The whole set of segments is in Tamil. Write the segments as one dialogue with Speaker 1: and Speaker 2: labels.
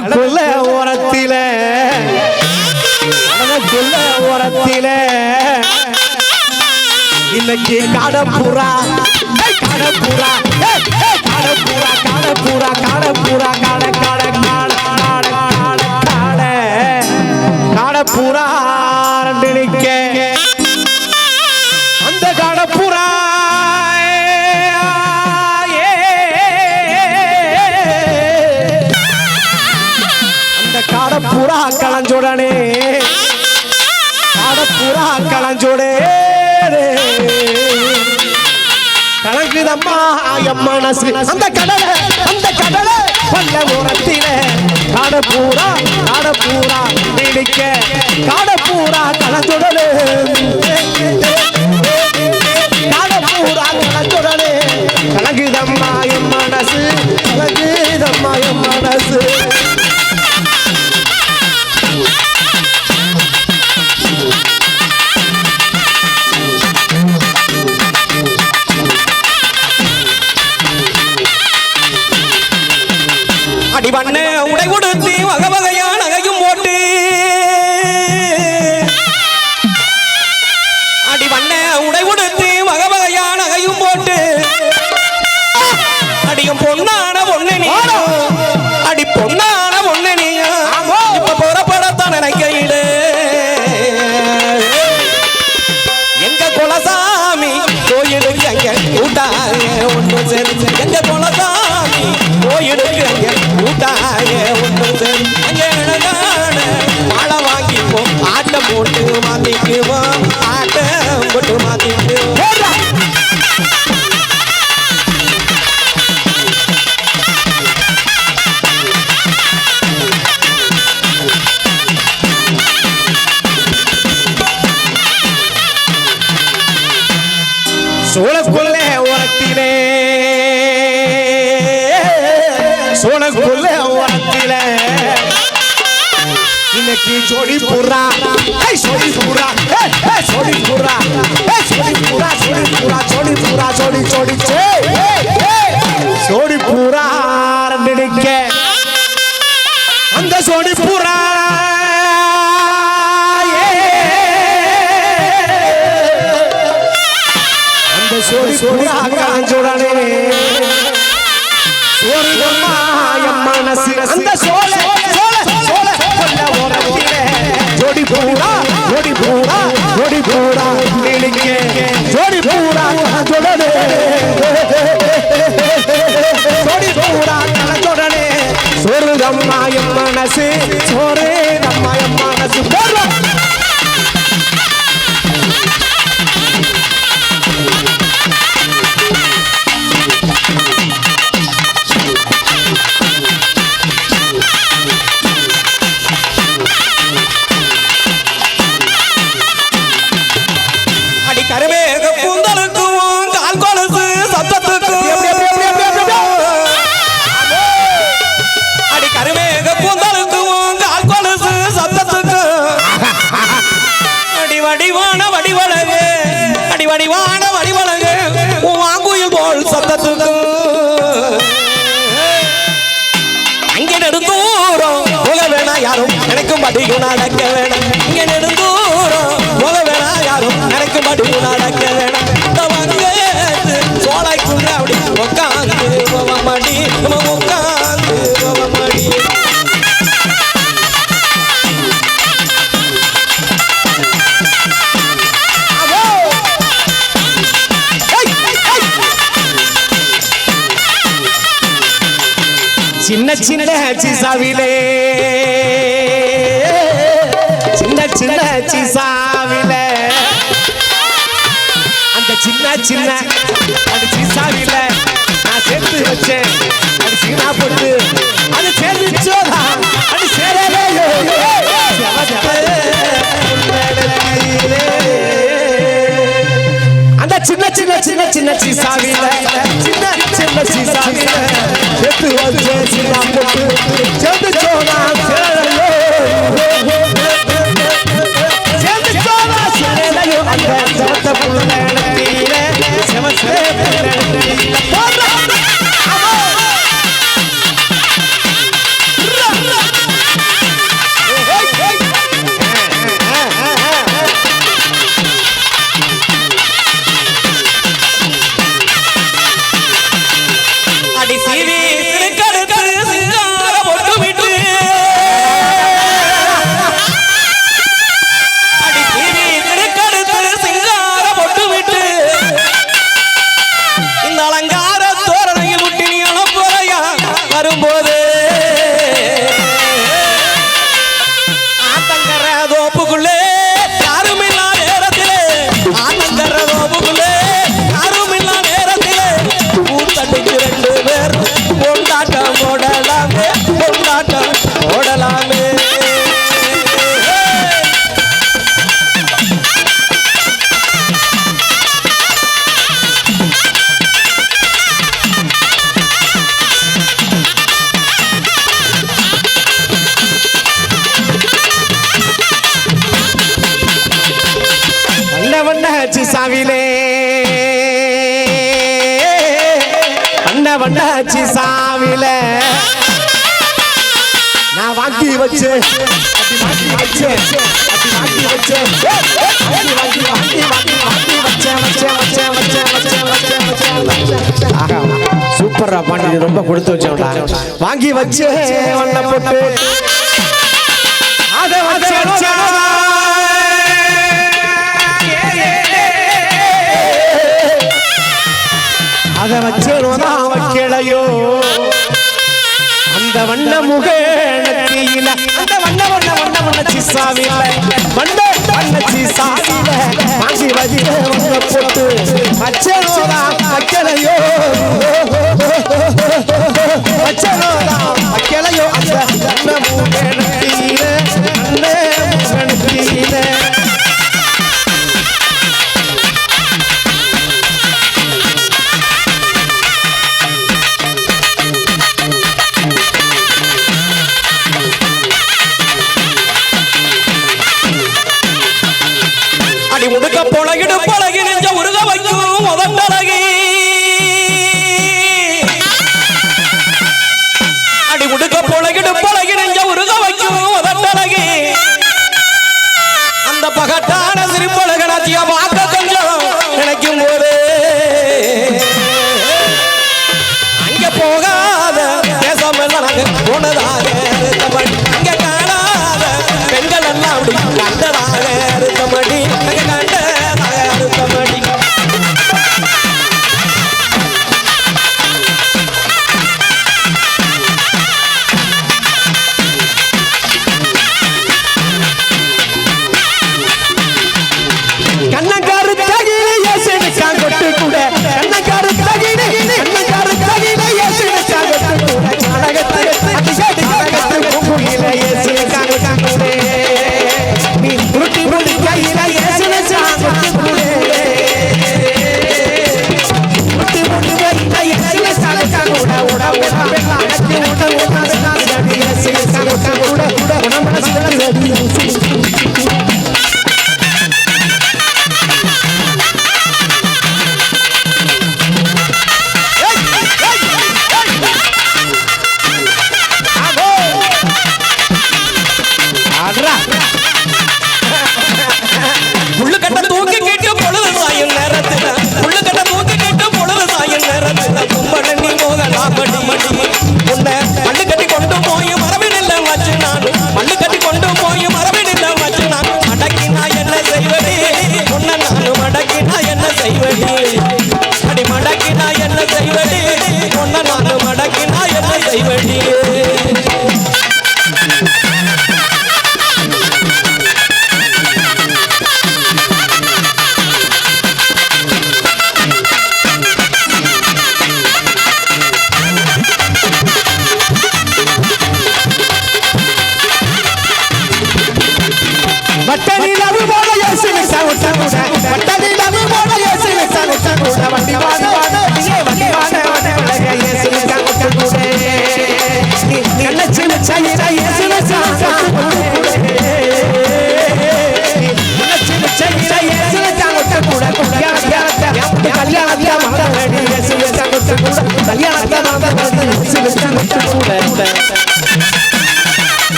Speaker 1: கடலுக்குள்ள ஓரத்தில. கடலுக்குள்ள ஓரத்தில. இன்னைக்கு கடப்புறா கடப்புறா கடப்புறா கடப்புறா கடப்புறா கடக்க காடப்புறா கலஞ்சுடனே காடப்புறா கலஞ்சுடே கலங்குதம்மா என் மனசு. அந்த கடலை அந்த கடலை பல்ல உரத்தில. காடப்பூரா காடப்பூரா பிடிக்க காடப்பூரா கலந்துடலே. di mana? ஜோடி புறா ஏய் ஏய் ஜோடி புறா ஏய் ஜோடி புறா ஜோடி புறா ஜோடி புறா ஜோடி ஜோடி ஏய் ஏய், ஏய். ஜோடி புறா ரெண்டிடிக்க அந்த ஜோடி புறா அந்த சோடி புறா காஞ்சோடனே. என் மனசு அந்த சோழ ஜோடனே பூரா ஜோடனே என் மனசு. சோறு
Speaker 2: படிக்கும் நடக்க வேணும். இங்கே நெடுந்தூரம் போக வேணாம் யாரும் நினைக்கும் படிக்கும் நடக்க வேணும். சோலைக்குள்ள அப்படி உட்காந்து நம்ம உட்காந்து
Speaker 1: சின்ன சின்ன சிசாவிலே சின்ன சிசாவிலே. அந்த சின்ன சின்ன அந்த சிசாவில நான் சேர்த்து வச்சேன். அது சீனா போட்டு அது சேர்ந்துச்சோதா Hey,
Speaker 3: பொண்டாச்சி சாவில. நான் வாங்கி வச்சு வாங்கி வச்சு சூப்பரா பாண்டி ரொம்ப கொடுத்து வச்சோம்டா வாங்கி வச்சு ஒன்ன போட்டு. அதை வச்சு அதை வச்சிருந்தான் அவன் கிளையோ. அந்த வண்ண முகத்தியில அந்த வண்ண வண்ண வண்ண வண்ண சிசாவில. வண்ண வண்ண சிசாவில. மாசி வதில வண்ண போட்டு.
Speaker 1: அச்சனோதா அக்கலையோ அச்சனோதா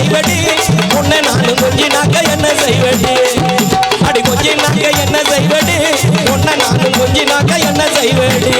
Speaker 1: செய்வடி? உன்னை நானும் கொஞ்சினாக்க என்ன செய்வடி? அடி கொஞ்சினாக்க என்ன செய்வடி? உன்னை நானும் கொஞ்சினாக்க என்ன செய்வடி?